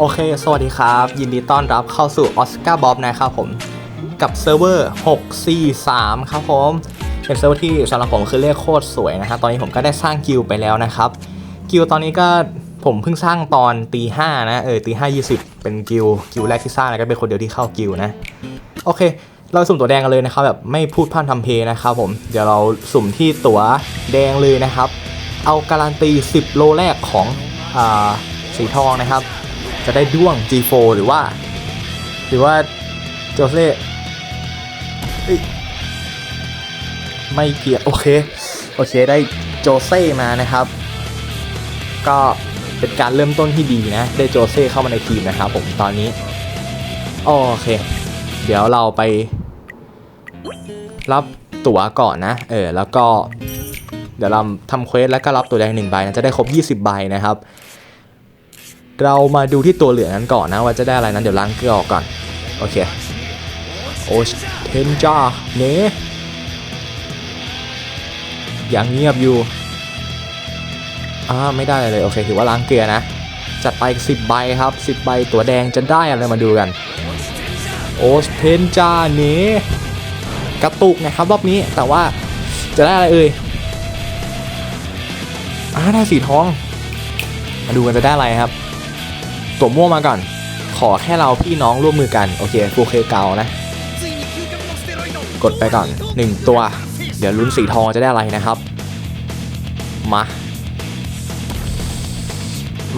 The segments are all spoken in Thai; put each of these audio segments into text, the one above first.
โอเค สวัสดีครับ ยินดีต้อนรับเข้าสู่ออสการ์บ๊อบนะครับผม กับเซิร์ฟเวอร์ 643 ครับผม เป็นเซิร์ฟเวอร์ที่สำหรับผมคือเลขโคตรสวยนะฮะตอนนี้ผมก็ได้สร้างกิลไปแล้วนะครับ กิลตอนนี้ก็ผมเพิ่งสร้างตอนตีห้านะ เออตีห้ายี่สิบเป็นกิลกิลแรกที่สร้างแล้วก็เป็นคนเดียวที่เข้ากิลนะ โอเค เราสุ่มตัวแดงกันเลยนะครับแบบไม่พูดพร่ำทำเพลงนะครับผม เดี๋ยวเราสุ่มที่ตัวแดงเลยนะครับ เอาการันตี 10 โลแรกของอ่าสีทองนะครับ จะได้ด้วง G4 หรือว่า หรือว่าโจเซ่ไม่เกี่ยวโอเค โอเคได้โจเซ่มานะครับ ก็เป็นการเริ่มต้นที่ดีนะ ได้โจเซ่เข้ามาในทีมนะครับผมตอนนี้ โอเค เดี๋ยวเราไป รับตั๋วก่อนนะ เออ แล้วก็ เดี๋ยวเราทำเควสแล้วก็รับตัวแดงหนึ่งใบนะจะได้ครบ 20 ใบนะครับ เรามาดูที่ตัวเหลืองนั้นก่อนนะว่าจะได้อะไรนั้นเดี๋ยวล้างเกลือออกก่อน โอเค โอเทนจ้าเนยังเงียบอยู่อ่าไม่ได้อะไรเลยโอเคถือว่าล้างเกลือนะ จัดไปสิบใบครับสิบใบตัวแดงจะได้อะไรมาดูกัน โอเทนจ้าเนกระตุกนะครับรอบนี้แต่ว่าจะได้อะไรเอ่ยอ่าได้สีทอง มาดูกันจะได้อะไรครับ ตัวม่วงมาก่อน ขอแค่เราพี่น้องร่วมมือกัน โอเคฟูเคเกานะ กดไปก่อน 1 ตัว เดี๋ยวลุ้นสีทองจะได้อะไรนะครับ มา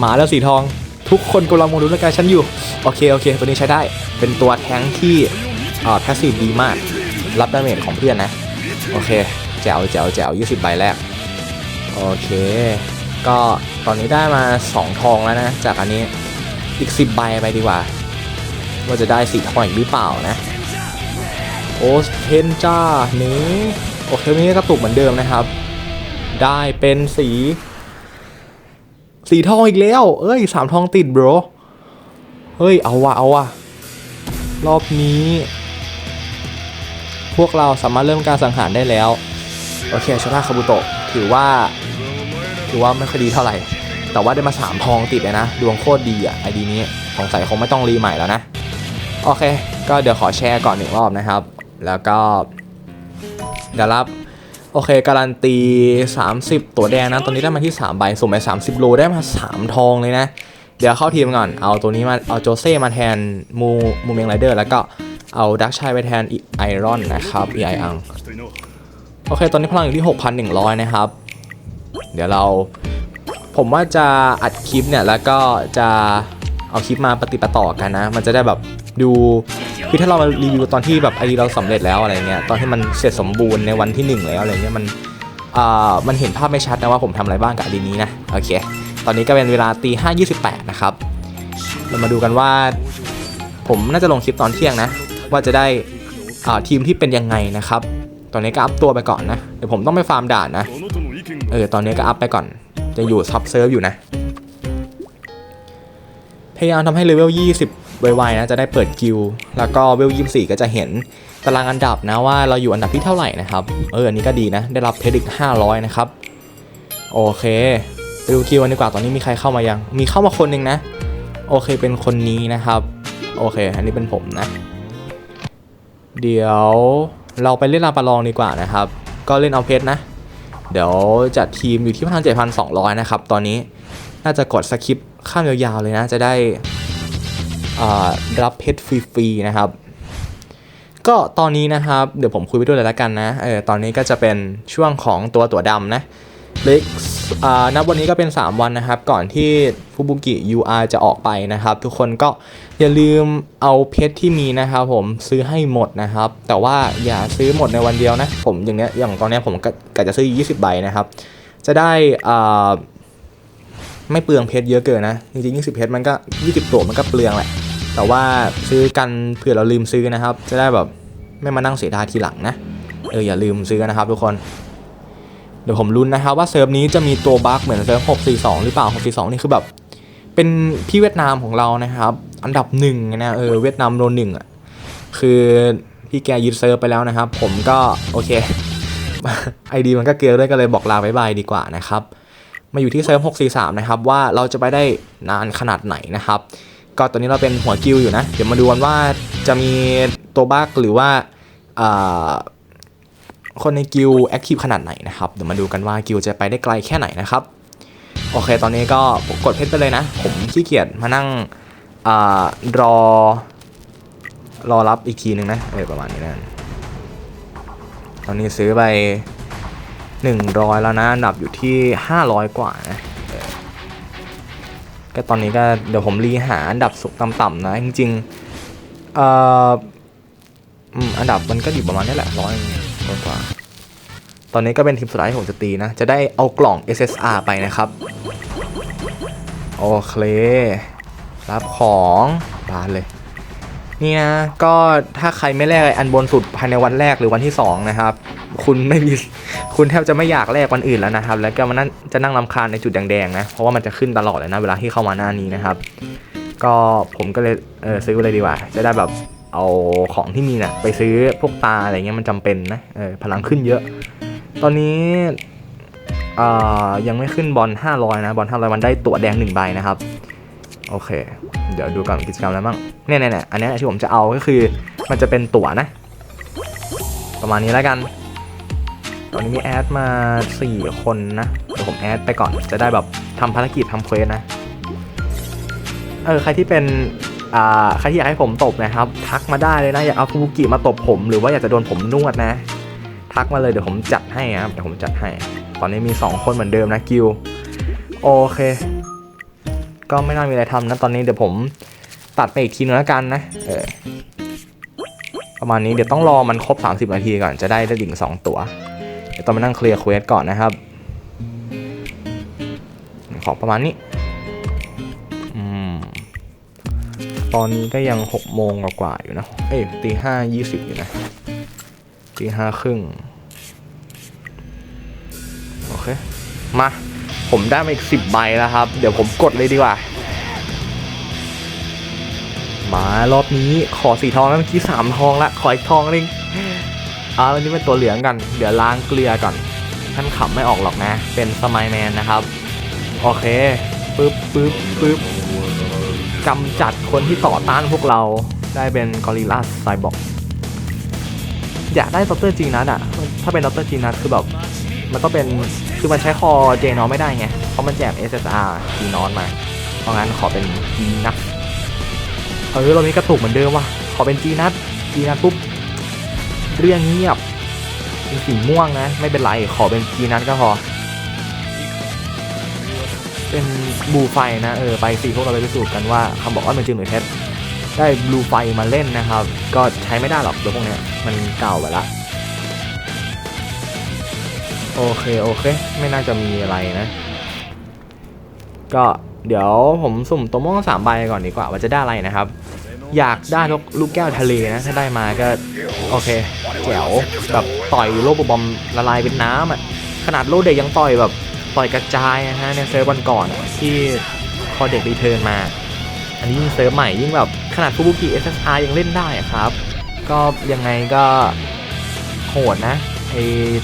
มาแล้วสีทอง ทุกคนกำลังมองดูร่างกายฉันอยู่ โอเค โอเค ตัวนี้ใช้ได้ เป็นตัวแทงที่อ่าแพสซีฟดีมาก รับดาเมจของเพื่อนนะ โอเค แจ๋วแจ๋วแจ๋ว20ใบแรก โอเค ก็ตอนนี้ได้มา 2 ทองแล้วนะ จากอันนี้ อีก 10 ใบไปดีกว่า ว่าจะได้สีทองอีกหรือเปล่านะ โอสเทนจ้านี้โอเควันนี้กระตุกเหมือนเดิมนะครับ ได้เป็นสี สีทองอีกแล้ว เอ้ยสามทองติด bro เฮ้ย เอาวะเอาวะรอบนี้ พวกเราสามารถเริ่มการสังหารได้แล้ว โอเคชนะคาบุโตะถือว่า ถือว่าไม่ค่อยดีเท่าไหร่ แต่ว่าได้มา 3 ทองติดเลยนะ ดวงโคตรดีอะไอดีนี้สงสัยคงไม่ต้องรีใหม่แล้วนะ โอเค ก็เดี๋ยวขอแชร์ก่อนหนึ่งรอบนะครับ แล้วก็เดี๋ยวรับโอเค การันตี 30 ตัวแดงนะ ตอนนี้ได้มาที่ 3 ใบสุ่มไป30 โลได้มา 3 ทองเลยนะ เดี๋ยวเข้าทีมก่อน เอาตัวนี้มา เอาโจเซ่มาแทนมูมูเมงไรเดอร์ แล้วก็เอาดักชัยไปแทนไอรอนนะครับไออัง โอเค ตอนนี้พลังอยู่ที่ 6,100 นะครับ เดี๋ยวเรา ผมว่าจะอัดคลิปเนี่ยแล้วก็จะเอาคลิปมาปฏิปต่อกันนะ มันจะได้แบบดูคือถ้าเรามารีวิวตอนที่แบบไอดีเราสำเร็จแล้วอะไรเงี้ยตอนที่มันเสร็จสมบูรณ์ในวันที่ 1 แล้วอะไรเงี้ยมันอ่ามันเห็นภาพไม่ชัดนะว่าผมทำอะไรบ้างกับไอดีนี้นะโอเค ตอนนี้ก็เป็นเวลาตีห้ายี่สิบแปดนะครับเรามาดูกันว่า ผมน่าจะลงคลิปตอนเที่ยงนะ ว่าจะได้อ่าทีมที่เป็นยังไงนะครับ ตอนนี้ก็อัพตัวไปก่อนนะเดี๋ยวผมต้องไปฟาร์มด่านนะเออตอนนี้ก็อัพไปก่อน จะอยู่ซับเซิร์ฟอยู่นะ พยายามทำให้เลเวล 20 ไวๆนะ จะได้เปิดกิลแล้วก็เวล 24 ก็จะเห็นตารางอันดับนะว่าเราอยู่อันดับที่เท่าไหร่นะครับ เอออันนี้ก็ดีนะ ได้รับเพชรอีก 500 นะครับ โอเคไปดูคิวกันดีกว่าตอนนี้มีใครเข้ามายัง มีเข้ามาคนหนึ่งนะ โอเคเป็นคนนี้นะครับ โอเค อันนี้เป็นผมนะ เดี๋ยวเราไปเล่นลาปาลองดีกว่านะครับ ก็เล่นเอาเพชรนะ เดี๋ยวจัดทีมอยู่ที่พันเจ็ดพันสองร้อยนะครับ ตอนนี้น่าจะกดสคริปต์ข้ามยาวๆเลยนะ จะได้รับเพชรฟรีๆนะครับ ก็ตอนนี้นะครับ เดี๋ยวผมคุยไปด้วยเลยละกันนะเออตอนนี้ก็จะเป็นช่วงของตัวตัวดำนะเล็กอ่านับวันนี้ก็เป็น 3 วันนะครับ ก่อนที่ฟูบุกิ UR จะออกไปนะครับ ทุกคนก็ อย่าลืมเอาเพชรที่มีนะครับผมซื้อให้หมดนะครับ แต่ว่าอย่าซื้อหมดในวันเดียวนะ ผมอย่างเนี้ยอย่างตอนเนี้ยผมก็กะจะซื้อ 20 ใบนะครับ จะได้อ่าไม่เปลืองเพชรเยอะเกินนะ จริงๆ20 เพชรมันก็ 20 ตัวมันก็เปลืองแหละ แต่ว่าซื้อกันเผื่อเราลืมซื้อนะครับ จะได้แบบไม่มานั่งเสียดายทีหลังนะ เอออย่าลืมซื้อนนะครับทุกคน เดี๋ยวผมลุ้นนะครับว่าเซิร์ฟนี้จะมีตัวบั๊กเหมือนเซิร์ฟ642 หรือเปล่า 642 นี่คือแบบ เป็นพี่เวียดนามของเรานะครับ อันดับหนึ่งนะเออเวียดนามโดนหนึ่งอะคือพี่แกยึดเซิร์ฟไปแล้วนะครับ ผมก็โอเคไอดีมันก็เกลียวด้วยก็เลยบอกลาบายบายดีกว่านะครับมาอยู่ที่เซิร์ฟ643 นะครับ ว่าเราจะไปได้นานขนาดไหนนะครับ ก็ตอนนี้เราเป็นหัวกิลอยู่นะ เดี๋ยวมาดูกันว่าจะมีตัวบั๊กหรือว่าอ่าคนในกิลแอคทีฟขนาดไหนนะครับ เดี๋ยวมาดูกันว่ากิลจะไปได้ไกลแค่ไหนนะครับ โอเค ตอนนี้ก็กดเพชรไปเลยนะ ผมขี้เกียจมานั่ง อารอ รอรับอีกทีหนึ่งนะเออประมาณนี้นะตอนนี้ซื้อไป100แล้วนะอันดับอยู่ที่500กว่านะก็ตอนนี้ก็เดี๋ยวผมรีหาอันดับสุกต่ำๆนะ จริงๆเอ่ออันดับมันก็อยู่ประมาณนี้แหละร้อยกว่า ตอนนี้ก็เป็นทีมสุดท้ายที่ผมจะตีนะ จะได้เอากล่อง SSR ไปนะครับ โอเค รับของบานเลยนี่นะก็ถ้าใครไม่แลกอ้อันบนสุดภายในวันแรกหรือวันที่ 2 นะครับ คุณไม่มีคุณแทบจะไม่อยากแลกวันอื่นแล้วนะครับ แล้วก็มันนั่นจะนั่งลำคาญในจุดแดงๆนะเพราะว่ามันจะขึ้นตลอดเลยนะเวลาที่เข้ามาหน้านี้นะครับ ก็ผมก็เลยเออซื้อไปเลยดีกว่า จะได้แบบเอาของที่มีนะ่ะไปซื้อพวกตาอะไรเงี้ยมันจำเป็นนะเออพลังขึ้นเยอะ ตอนนี้อ่ายังไม่ขึ้นบอล500นะบอล500มันได้ตั๋วแดงหนึ่งใบนะครับ โอเค เดี๋ยวดูก่อนกิจกรรมอะไรบ้างเนี่ยเนี่ยเนี่ยอันนี้ที่ผมจะเอาก็คือ มันจะเป็นตั๋วนะ ประมาณนี้แล้วกัน ตอนนี้มีแอดมา 4 คนนะ เดี๋ยวผมแอดไปก่อนจะได้แบบทำภารกิจทำเควสนะ เออ ใครที่เป็นอ่าใครที่อยากให้ผมตบนะครับ ทักมาได้เลยนะ อยากเอาฟูบุกิมาตบผม หรือว่าอยากจะโดนผมนวดนะ ทักมาเลยเดี๋ยวผมจัดให้ครับเดี๋ยวผมจัดให้ ตอนนี้มี 2 คนเหมือนเดิมนะกิวโอเค ก็ไม่น่ามีอะไรทำนะตอนนี้เดี๋ยวผมตัดไปอีกทีนึงแล้วกันนะเออประมาณนี้เดี๋ยวต้องรอมันครบ 30 นาทีก่อนจะได้ได้ดิ่งสองตัว เดี๋ยวต้องมานั่งเคลียร์เควสก่อนนะครับ ขอประมาณนี้อืมตอนนี้ก็ยัง 6 โมงกว่าๆอยู่นะ เอ้ยตีห้ายี่สิบอยู่นะตีห้าครึ่งโอเค มา ผมได้มาอีกสิบใบแล้วครับ เดี๋ยวผมกดเลยดีกว่า มารอบนี้ขอสีทองแล้วเมื่อกี้สามทองละขออีกทองนึงอ่าแล้วนี่เป็นตัวเหลืองกัน เดี๋ยวล้างเกลือก่อน ท่านขับไม่ออกหรอกนะ เป็นสมัยแมนนะครับ โอเคปึ๊บปึ๊บปึ๊บกำจัดคนที่ต่อต้านพวกเราได้เป็นกอริลลาไซบอร์กอยากได้ดรจีนัทอะถ้าเป็นดรจีนัทคือแบบ มันต้องเป็น คือมันใช้คอเจนอไม่ได้ไง เพราะมันแจก SSR จีนอนมา เพราะงั้นขอเป็นจีนัทเออเรามีกระตุกเหมือนเดิมว่ะ ขอเป็นจีนัทจีนัทปุ๊บ เรื่องเงียบเป็นสีม่วงนะ ไม่เป็นไร ขอเป็นจีนัทก็พอ เป็นบลูไฟนะ เออ ไปสิพวกเราไปพิสูจน์กันว่าคำบอกว่ามันจริงหรือเท็จได้บลูไฟมาเล่นนะครับ ก็ใช้ไม่ได้หรอกเดี๋ยวพวกเนี้ยมันเก่าไปละ โอเค โอเค ไม่น่าจะมีอะไรนะ ก็เดี๋ยวผมสุ่มตัวม่วงสามใบก่อนดีกว่าว่าจะได้อะไรนะครับ อยากได้ลูกลูกแก้วทะเลนะ ถ้าได้มาก็ โอเคแจ๋วแบบต่อยโลกบอมละลายเป็นน้ำอะขนาดโลกเด็กยังต่อยแบบต่อยกระจายนะฮะในเซิร์ฟวันก่อนที่พอเด็กรีเทิร์นมา อันนี้ยิ่งเซิร์ฟใหม่ยิ่งแบบขนาดฟูบุกิ SSR ยังเล่นได้ครับ ก็ยังไงก็โหดนะ ไอ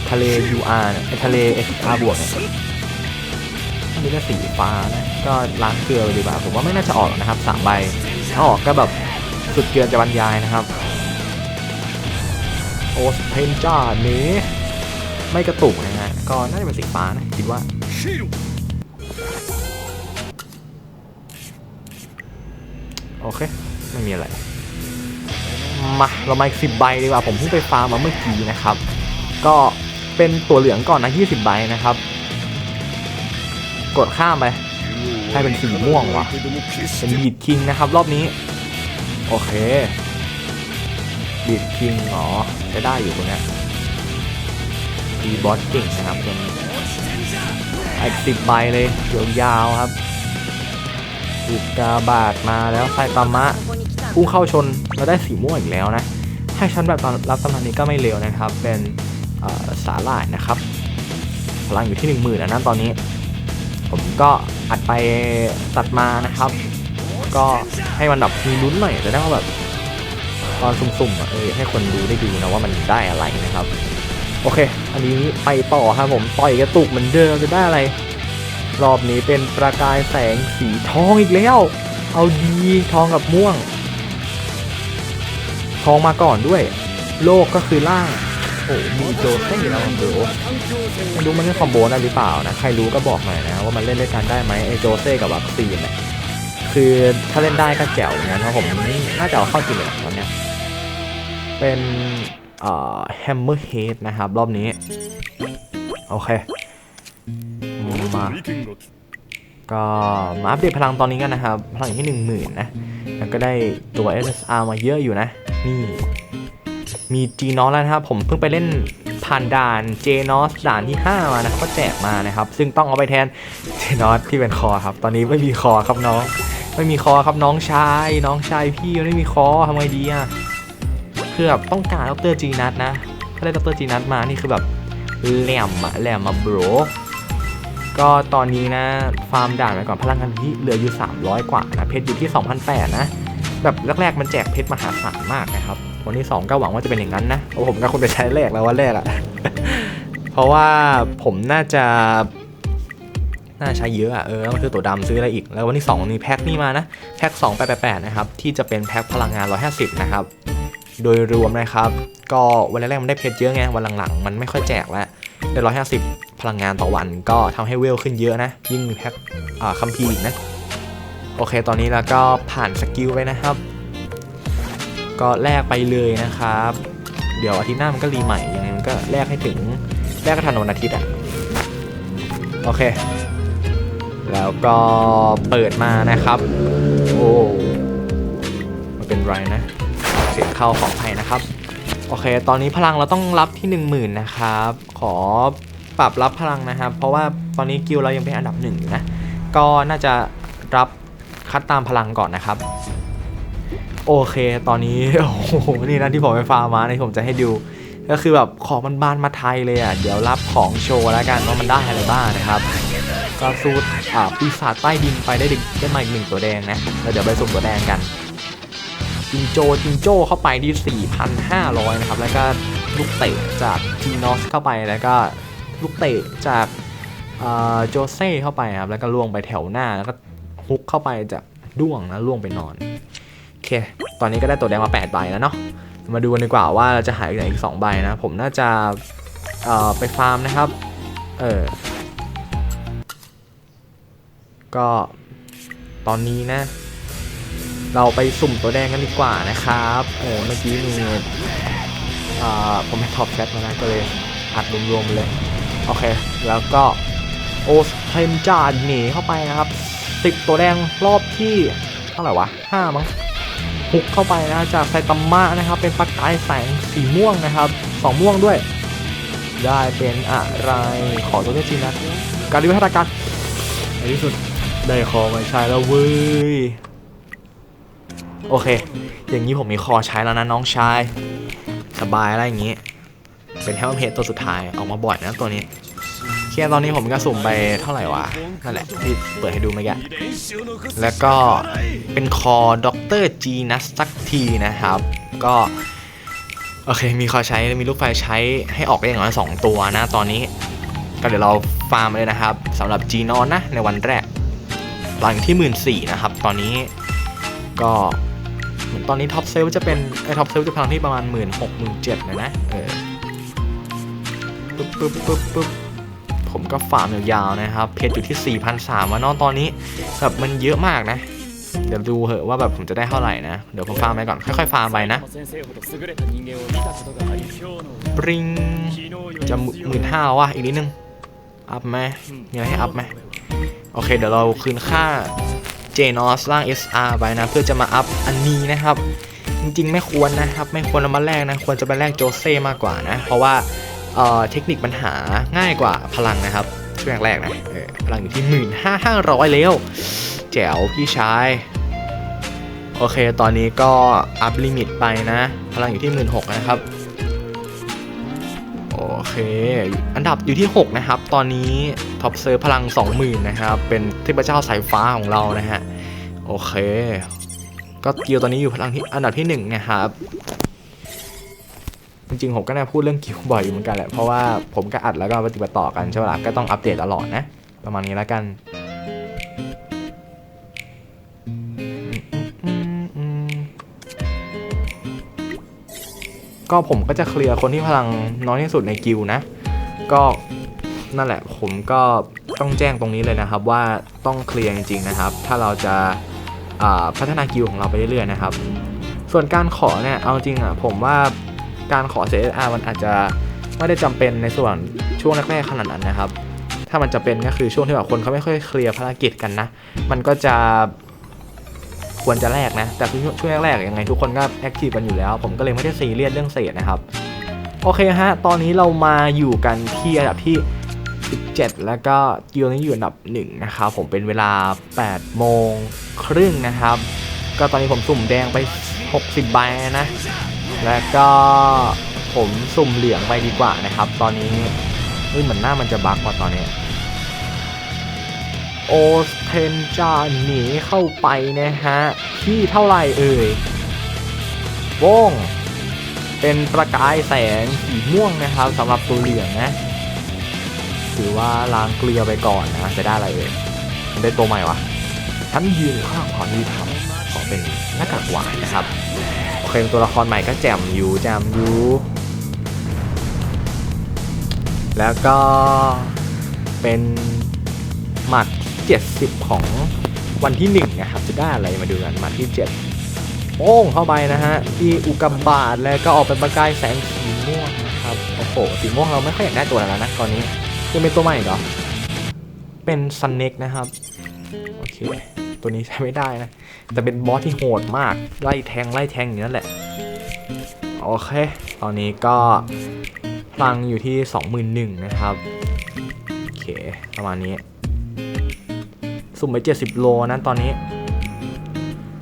ทะเล UR เนี่ยไอทะเล SR บวกเนี่ยอันนี้ก็สีฟ้านะก็ล้างเกลือไปดีกว่าผมว่าไม่น่าจะออกนะครับสามใบถ้าออกก็แบบสุดเกลือจะบรรยายนะครับ โอสเพนจ้าเนี้ ไม่กระตุกนะฮะก็น่าจะเป็นสีฟ้านะคิดว่าโอเค ไม่มีอะไร มา เรามาอีกสิบใบดีกว่า ผมเพิ่งไปฟาร์มมาเมื่อกี้นะครับ ก็เป็นตัวเหลืองก่อนนะ20ใบนะครับ กดข้ามไปให้เป็นสีม่วงว่ะ เป็นบีดคิงนะครับ รอบนี้ โอเคบีดคิงอ๋อจะได้อยู่ตรงนี้ยตีบอสเก่งนะครับเป็นอีกสิบใบเลยยาวๆครับอุกาบาทมาแล้วไซตามะพุ่งเข้าชนเราได้สีม่วงอีกแล้วนะ ให้ชั้นแบบตอนรับตำนานนี้ก็ไม่เร็วนะครับ เป็น สาหร่ายนะครับ พลังอยู่ที่หนึ่งหมื่นนะตอนนี้ ผมก็อัดไปตัดมานะครับ ก็ให้มันแบบมีลุ้นหน่อยจะได้ว่าแบบตอนสุ่มๆเออให้คนดูได้ดูนะว่ามันได้อะไรนะครับ โอเค อันนี้ไปต่อครับผมต่อยกระตุกเหมือนเดิมจะได้อะไร รอบนี้เป็นประกายแสงสีทองอีกแล้ว เอาดีทองกับม่วง ทองมาก่อนด้วย โลกก็คือล่าง โอ้มีโจเซ่แล้วโบไม่รู้มันเล่นคอมโบได้หรือเปล่านะ ใครรู้ก็บอกหน่อยนะ ว่ามันเล่นด้วยกันได้ไหมไอโจเซ่กับวัคซีนเนี่ยคือถ้าเล่นได้ก็แจ๋วนะเพราะผมน่าจะเอาเข้าจริงเลยตอนเนี้ยเป็นเอ่อแฮมเมอร์เฮดนะครับ รอบนี้ โอเค มา ก็มาอัปเดตพลังตอนนี้กันนะครับ พลังอยู่ที่1 0,000นะ แล้วก็ได้ตัว SSR มาเยอะอยู่นะ นี่ มีจีนอสแล้วนะครับ ผมเพิ่งไปเล่นผ่านด่านเจนอสด่านที่ 5 มานะครับก็แจกมานะครับ ซึ่งต้องเอาไปแทนเจนอสที่เป็นคอครับ ตอนนี้ไม่มีคอครับน้อง ไม่มีคอครับน้องชาย น้องชายพี่ไม่มีคอทำไงดีอะคือแบบต้องการดรจีนัทนะถ้าได้ดรจีนัทมานี่คือแบบแหลมอะแหลมมาโบรก็ตอนนี้นะฟาร์มด่านไปก่อนพลังงานที่เหลืออยู่ 300 กว่านะเพชรอยู่ที่2,800นะแบบแรกๆมันแจกเพชรมหาศาลมากนะครับ วันที่ 2 ก็หวังว่าจะเป็นอย่างนั้นนะเพราะผมก็คนไปใช้แรกแล้ววันแรกอะเพราะว่าผมน่าจะ น่าใช้เยอะอะเออแล้วมันคือตัวดำซื้ออะไรอีก แล้ววันที่2มีแพ็คนี่มานะ แพ็ค2888นะครับ ที่จะเป็นแพ็คพลังงาน 150 นะครับ โดยรวมนะครับ ก็วันแรกๆมันได้เพชรเยอะไง วันหลังๆ มันไม่ค่อยแจกแล้วได้ร้อยห้าสิบพลังงานต่อวันก็ทำให้เวลขึ้นเยอะนะ ยิ่งมีแพ็คอ่าคัมภีร์อีกนะ โอเค ตอนนี้เราก็ผ่านสกิลไปนะครับ ก็แลกไปเลยนะครับ เดี๋ยวอาทิตย์หน้ามันก็รีใหม่ยังไงมันก็แลกให้ถึงแลกก็ทันวันอาทิตย์อะโอเค แล้วก็เปิดมานะครับ โอ้มันเป็นไรนะ เสียงเข้าของไทยนะครับ โอเค ตอนนี้พลังเราต้องรับที่ 1 0,000 นะครับ ขอปรับรับพลังนะครับ เพราะว่าตอนนี้กิลเรายังเป็นอันดับหนึ่งอยู่นะ ก็น่าจะรับคัดตามพลังก่อนนะครับ โอเค ตอนนี้โอ้โหนี่นะที่ผมไปฟาร์มมาในผมจะให้ดูก็คือแบบของมันบานมาไทยเลยอะ เดี๋ยวรับของโชว์แล้วกันว่ามันได้อะไรบ้างนะครับก็สู้อ่าปีศาจใต้ดินไปได้ดึงได้มาอีกหนึ่งตัวแดงนะแล้วเดี๋ยวไปสุ่มตัวแดงกันจิงโจจิงโจ้เข้าไปที่ 4,500 นะครับ แล้วก็ลูกเตะจากจีนอสเข้าไปแล้วก็ลูกเตะจากโจเซ่เข้าไปครับแล้วก็ล่วงไปแถวหน้าแล้วก็ฮุกเข้าไปจากด้วงนะล่วงไปนอน เค ตอนนี้ก็ได้ตัวแดงมา8ใบแล้วเนาะ มาดูกันดีกว่าว่าเราจะหายไปไหนอีก2ใบนะ ผมน่าจะเอ่อไปฟาร์มนะครับ เออ ก็ตอนนี้นะ เราไปสุ่มตัวแดงกันดีกว่านะครับ เออเมื่อกี้มีอ่าผมไปท็อปแชทมานะก็เลยอัดรวมๆเลย โอเค แล้วก็โอสเทมจาดหนีเข้าไปนะครับสิบตัวแดงรอบที่เท่าไหร่วะห้ามั้ง หุกเข้าไปนะจากไซตัมมะนะครับเป็นประกายแสงสีม่วงนะครับสองม่วงด้วย ได้เป็นอะไรขอตัวเลือกจริงนะการดิวัฒนาการในที่สุดได้คอมาใช้แล้วเว้ยโอเค อย่างนี้ผมมีคอใช้แล้วนะน้องชาย สบายอะไรอย่างนี้ เป็นแฮมเพจตัวสุดท้ายออกมาบ่อยนะตัวนี้เคตอนนี้ผมก็สุ่มไปเท่าไหร่วะ นั่นแหละที่เปิดให้ดูเมื่อกี้ แล้วก็เป็นคอด็อกเตอร์จีนัสสักทีนะครับ ก็ โอเค มีคอใช้ มีลูกไฟใช้ให้ออกได้อย่างน้อยสองตัวนะตอนนี้ ก็เดี๋ยวเราฟาร์มเลยนะครับสำหรับจีนอนนะ ในวันแรก หลังที่หมื่นสี่นะครับ ตอนนี้ก็เหมือนตอนนี้ท็อปเซลจะเป็นไอท็อปเซลจะพลังที่ประมาณหมื่นหกหมื่นเจ็ดเลยนะเออปึ๊บปึ๊บปึ๊บปึ๊บ ผมก็ฟาร์มยาวๆนะครับ เพจอยู่ที่4,003ว่านอกตอนนี้แบบมันเยอะมากนะ เดี๋ยวดูเหอะว่าแบบผมจะได้เท่าไหร่นะ เดี๋ยวผมฟาร์มไปก่อนค่อยๆฟาร์มไปนะปริงจะหมื่นห้าว่ะอีกนิดนึง อัพไหมมีอะไรให้อัพไหมโอเค เดี๋ยวเราคืนค่าเจนอสร่าง SR ไปนะ เพื่อจะมาอัพอันนี้นะครับ จริงๆ ไม่ควรนะครับ ไม่ควรเรามาแลกนะ ควรจะไปแลกโจเซ่มากกว่านะ เพราะว่า เทคนิคปัญหาง่ายกว่าพลังนะครับช่วงแรกๆนะเออพลังอยู่ที่ 15,500 แล้ว แจ๋วพี่ชายโอเค ตอนนี้ก็อัพลิมิตไปนะ พลังอยู่ที่ 16,000นะครับโอเค อันดับอยู่ที่ 6 นะครับ ตอนนี้ท็อปเซอร์พลัง 20,000 นะครับ เป็นเทพเจ้าสายฟ้าของเรานะฮะ โอเค ก็เกิลตอนนี้อยู่พลังที่อันดับที่ 1 นะครับ จริงๆผมก็น่าพูดเรื่องกิวบ่อยอยู่เหมือนกันแหละ เพราะว่าผมก็อัดแล้วก็ปฏิบัติต่อกันใช่ไหมล่ะก็ต้องอัปเดตตลอดนะ ประมาณนี้แล้วกันก็ผมก็จะเคลียร์คนที่พลังน้อยที่สุดในกิวนะ ก็นั่นแหละผมก็ต้องแจ้งตรงนี้เลยนะครับ ว่าต้องเคลียร์จริงๆนะครับ ถ้าเราจะพัฒนากิวของเราไปเรื่อยๆนะครับ ส่วนการขอเนี่ยเอาจริงอะผมว่า การขอ CSR มันอาจจะไม่ได้จำเป็นในส่วนช่วงแรกๆขนาดนั้นนะครับ ถ้ามันจะเป็นก็คือช่วงที่แบบคนเขาไม่ค่อยเคลียร์ภารกิจกันนะ มันก็จะควรจะแลกนะ แต่ช่วงแรกๆยังไงทุกคนก็แอคทีฟกันอยู่แล้ว ผมก็เลยไม่ได้ซีเรียสเรื่องเศษนะครับ โอเคฮะ ตอนนี้เรามาอยู่กันที่อันดับที่ 17 แล้วก็กิลนี้อยู่อันดับ1นะครับผมเป็นเวลา 8 โมงครึ่งนะครับ ก็ตอนนี้ผมสุ่มแดงไป 60 ใบนะ แล้วก็ผมสุ่มเหลืองไปดีกว่านะครับ ตอนนี้เฮ้ยเหมือนหน้ามันจะบั๊กว่าตอนนี้ โอสเทนจาหนีเข้าไปนะฮะ ที่เท่าไหร่เอ่ยโว้งเป็นประกายแสงสีม่วงนะครับสำหรับตัวเหลืองนะ ถือว่าล้างเกลือไปก่อนนะจะได้อะไรเอ่ยมันได้ตัวใหม่วะฉันยืนข้างความยุติธรรมขอเป็นหน้ากากหวานนะครับ โอเคตัวละครใหม่ก็แจ่มอยู่แจ่มอยู่ แล้วก็เป็นหมัดที่ 70 ของวันที่1นะครับ จะได้อะไรมาดูกันหมัดที่ 7 โป้งเข้าไปนะฮะ ที่อุกาบาตแล้วก็ออกเป็นประกายแสงสีม่วงนะครับ โอ้โห สีม่วงเราไม่ค่อยอยากได้ตัวแล้วนะตอนนี้ยังเป็นตัวใหม่เหรอ เป็นซันเน็กนะครับ โอเค ตัวนี้ใช้ไม่ได้นะ แต่เป็นบอสที่โหดมาก ไล่แทงไล่แทงอย่างนั้นแหละ โอเค ตอนนี้ก็พลังอยู่ที่ 21,000นะครับ โอเค ประมาณนี้ สุ่มไป70 โลนะตอนนี้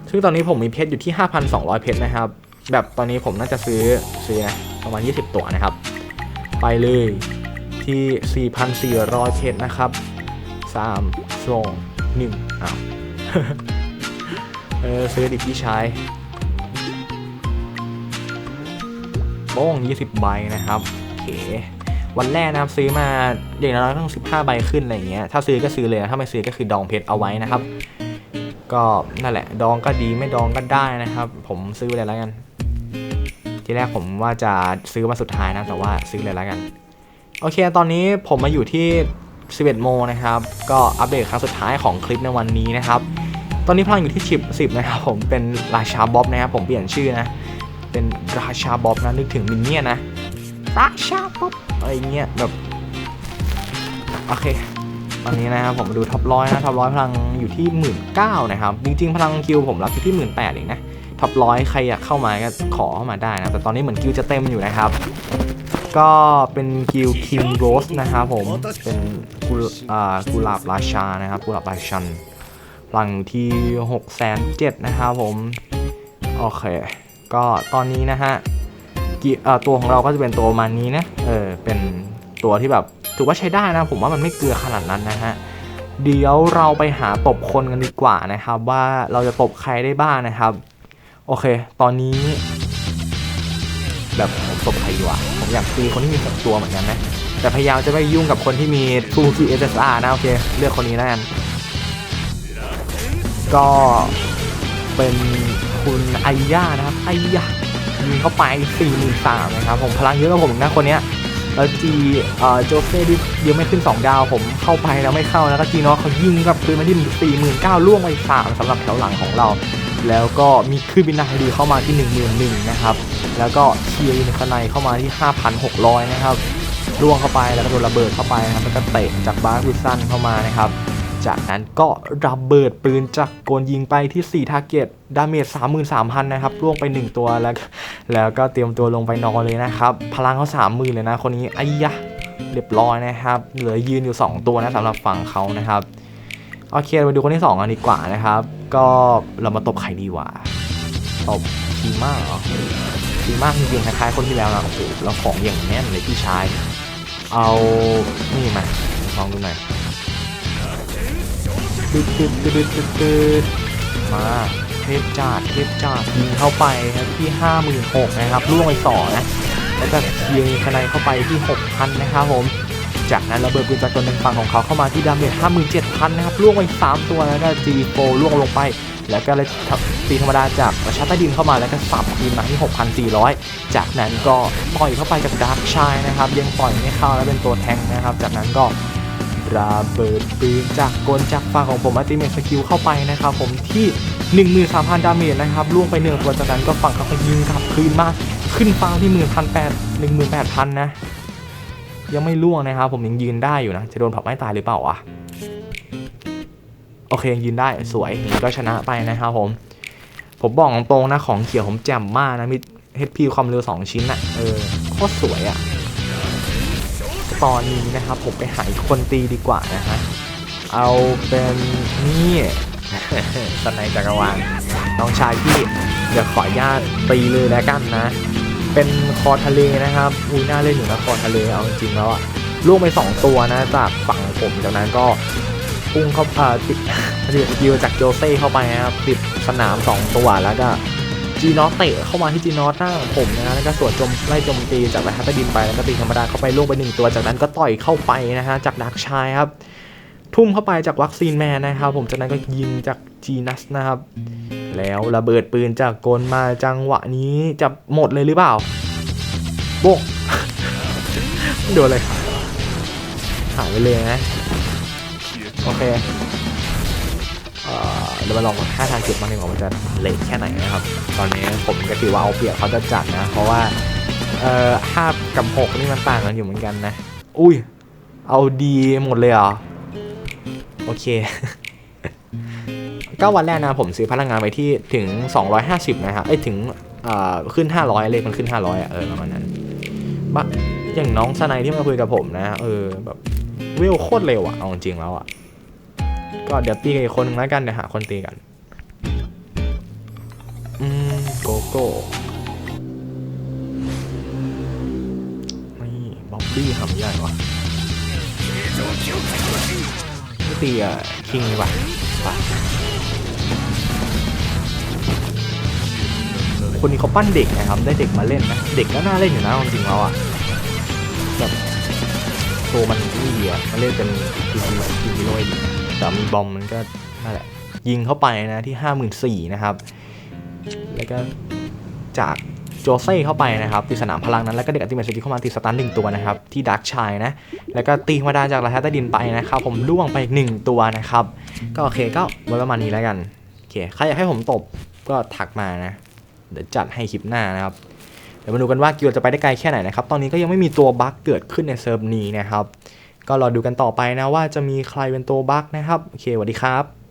ซึ่งตอนนี้ผมมีเพชรอยู่ที่ 5,200 เพชรนะครับ แบบตอนนี้ผมน่าจะซื้อซื้อนะประมาณ 20 ตัวนะครับ ไปเลยที่ 4,400 เพชรนะครับ3 2 1อ้าว เออซื้อดิพี่ชายโป้ง20 ใบนะครับโอเควันแรกนะครับซื้อมาอย่างน้อยต้อง 15 ใบขึ้นอะไรเงี้ยถ้าซื้อก็ซื้อเลยนะถ้าไม่ซื้อก็คือดองเพชรเอาไว้นะครับ ก็นั่นแหละ ดองก็ดีไม่ดองก็ได้นะครับ ผมซื้อเลยแล้วกัน ทีแรกผมว่าจะซื้อมาสุดท้ายนะแต่ว่าซื้อเลยแล้วกัน โอเค ตอนนี้ผมมาอยู่ที่ 11 โมงนะครับ ก็อัปเดตครั้งสุดท้ายของคลิปในวันนี้นะครับ ตอนนี้พลังอยู่ที่ชิป10นะครับผมเป็นราชาบ๊อบนะครับผมเปลี่ยนชื่อนะ เป็นราชาบ๊อบนะนึกถึงมินเนี่ยนะราชาบ๊อบอะไรเงี้ยแบบโอเคตอนนี้นะครับผมมาดูท็อปร้อยนะท็อปร้อยพลังอยู่ที่หมื่นเก้านะครับจริงๆพลังคิวผมรับอยู่ที่หมื่นแปดเองนะท็อปร้อยใครอยากเข้ามาก็ขอเข้ามาได้นะแต่ตอนนี้เหมือนคิวจะเต็มอยู่นะครับ ก็เป็นกิลคิมโรสนะครับผมเป็นกุลอากุหลาบราชานะครับกุลาบราชัน พลังที่6กแสนเจ็ดนะครับผม โอเค ก็ตอนนี้นะฮะตัวของเราก็จะเป็นตัวมาณนี้นะ เออ เป็นตัวที่แบบถือว่าใช้ได้นะ ผมว่ามันไม่เกลือขนาดนั้นนะฮะ เดี๋ยวเราไปหาตบคนกันดีกว่านะครับ ว่าเราจะตบใครได้บ้างนะครับ โอเค ตอนนี้ แบบผมตบใครดีวะผมอยากตีคนที่มีหกตัวเหมือนกันนะ แต่พยายามจะไม่ยุ่งกับคนที่มี2 4 SSR นะโอเค เลือกคนนี้แล้วกัน ก็เป็นคุณไอย่านะครับไอย่ายิงเข้าไป4 3 0 0นะครับผมพลังเยอะกว่าผมนะคนเนี้ยแล้วจีเอ่อโจเซ่ดิยังไม่ขึ้น 2 ดาวผมเข้าไปแล้วไม่เข้าแล้วก็จีเนาะเขายิงกลับคืนมาที่49,000ล่วงไป3สำหรับแถวหลังของเรา แล้วก็มีคลื่นบินนาดีเข้ามาที่1 1 0 0 0นหนึ่งนะครับแล้วก็เชียร์ยูนิคไนเข้ามาที่ 5,600 นะครับล่วงเข้าไปแล้วก็โดนระเบิดเข้าไปนะครับแล้วก็เตะจากบาร์คุซันเข้ามานะครับ จากนั้นก็ระเบิดปืนจากกนยิงไปที่ 4 ทาร์เก็ตดาเมจ33,000 นะครับล่วงไป 1 ตัวแล้ว แล้วก็เตรียมตัวลงไปนอนเลยนะครับ พลังเขา30,000เลยนะคนนี้ไอ้ยะเรียบร้อยนะครับ เหลือยืนอยู่ 2 ตัวนะสำหรับฝั่งเขานะครับโอเคมาดูคนที่2กันดีกว่านะครับ ก็เรามาตบใครดีวะตบทีมากเหรอทีมากจริงๆคล้ายๆคนที่แล้วนะโอ้โหแล้วของอย่างแน่นเลยพี่ชาย เอานี่มาลองดูหน่อย ตึ๊ดตึ๊ดตึ๊ดตึ๊ดตึ๊ดมาเทพจาดเทพจาดยิงเข้าไปครับที่ห้าหมื่นหกนะครับล่วงไปสองนะแล้วก็เทียงคะแนนเข้าไปที่หกพันนะครับผมจากนั้นระเบิดปืนจากตัวหนึ่งฝั่งของเขาเข้ามาที่ดาเมจ57,000 นะครับล่วงไป 3 ตัวแล้วก็ G4 ล่วงลงไป แล้วก็เลยตีธรรมดาจากชาใต้ดินเข้ามาแล้วก็สับคืนมาที่ 6,400 จากนั้นก็ปล่อยเข้าไปกับดาร์กชายนะครับยังปล่อยไม่เข้าแล้วเป็นตัวแทงนะครับ จากนั้นก็ ระเบิดปืนจากกลจากฝั่งของผมอัติเมทสกิลเข้าไปนะครับผมที่ 13,000 ดาเมจนะครับล่วงไปหนึ่งตัวจากนั้นก็ฝั่งเขาก็ยิงกลับคืนมาขึ้นฟ้าที่ 1,800 18,000 นะ ยังไม่ล่วงนะครับผมยังยืนได้อยู่นะ จะโดนเผาไม้ตายหรือเปล่าวะโอเคยังยืนได้สวยก็ชนะไปนะครับผม ผมบอกตรงๆนะของเขียวผมแจ่มมากนะมี HP ความเร็ว 2 ชิ้นอะเออโคตรสวยอะ ตอนนี้นะครับผมไปหาคนตีดีกว่านะฮะเอาเป็นนี่สไนจักรวาลน้องชายพี่เดี๋ยวขออนุญาตตีเลยแล้วกันนะ เป็นคอทะเลนะครับอุ้ยน่าเล่นอยู่นะคอทะเลเอาจริงๆแล้วอะล่วงไป2ตัวนะจากฝั่งผมจากนั้นก็พุ่งเข้าติดติดสกิลจากโจเซ่เข้าไปนะครับติดสนาม2ตัวแล้วก็ จีนอตเตะเข้ามาที่จีนอตหน้าผมนะแล้วก็สวนจมไล่จมตีจากแบทใต้ดินไปแล้วก็ตีธรรมดาเข้าไปล่วงไปหนึ่งตัวจากนั้นก็ต่อยเข้าไปนะฮะจากดักชายครับ ทุ่มเข้าไปจากวัคซีนแมนนะครับ ผมจากนั้นก็ยิงจากจีนัสนะครับ แล้วระเบิดปืนจากกลมาจังหวะนี้จะหมดเลยหรือเปล่าโบกโดนเลยครับหายไปเลยนะโอเค เดี๋ยวมาลองท่าทางเก็บมันดีกว่ามันจะเละแค่ไหนนะครับ ตอนนี้ผมก็ถือว่าเอาเปรียบเขาจะจัดนะ เพราะว่าเอ่อห้ากับหกนี่มันต่างกันอยู่เหมือนกันนะ อุ้ย เอาดีหมดเลยเหรอ โอเคก็วันแรกนะผมซื้อพลังงานไปที่ถึง 250 นะครับไอ้ถึงขึ้น 500 เลขมันขึ้น 500อะเออประมาณนั้นบะอย่างน้องสไนที่มาคุยกับผมนะ เออแบบเวลโคตรเร็วอะเอาจริงแล้วอะ ก็เดี๋ยวตีกันอีกคนนึงแล้วกันเดี๋ยวหาคนตีกันอืมโกโก้นี่บ๊อบบี้หำใหญ่วะตีอะคิงดีกว่าไปคนนี้เขาปั้นเด็กนะครับ ได้เด็กมาเล่นนะ เด็กก็น่าเล่นอยู่นะเอาจริงๆแล้วอะแบบตัวมันนี่ดีอะมันเล่นเป็นทีมทีมฮีโร่ดี แต่มีบอมมันก็นั่นแหละยิงเข้าไปนะที่ 54,000นะครับ แล้วก็จากโจเซ่เข้าไปนะครับตีสนามพลังนั้นแล้วก็เด็กอัติเมตสกิลเข้ามาตีสตันหนึ่งตัวนะครับ ที่ดักชายนะ แล้วก็ตีธรรมดาจากระแทใต้ดินไปนะครับ ผมล่วงไปอีกหนึ่งตัวนะครับ ก็โอเคก็ไว้ประมาณนี้แล้วกันโอเคใครอยากให้ผมตบก็ทักมานะ เดี๋ยวจัดให้คลิปหน้านะครับเดี๋ยวมาดูกันว่ากิวจะไปได้ไกลแค่ไหนนะครับ ตอนนี้ก็ยังไม่มีตัวบั๊กเกิดขึ้นในเซิร์ฟนี้นะครับ ก็รอดูกันต่อไปนะว่าจะมีใครเป็นตัวบั๊กนะครับ โอเคสวัสดีครับ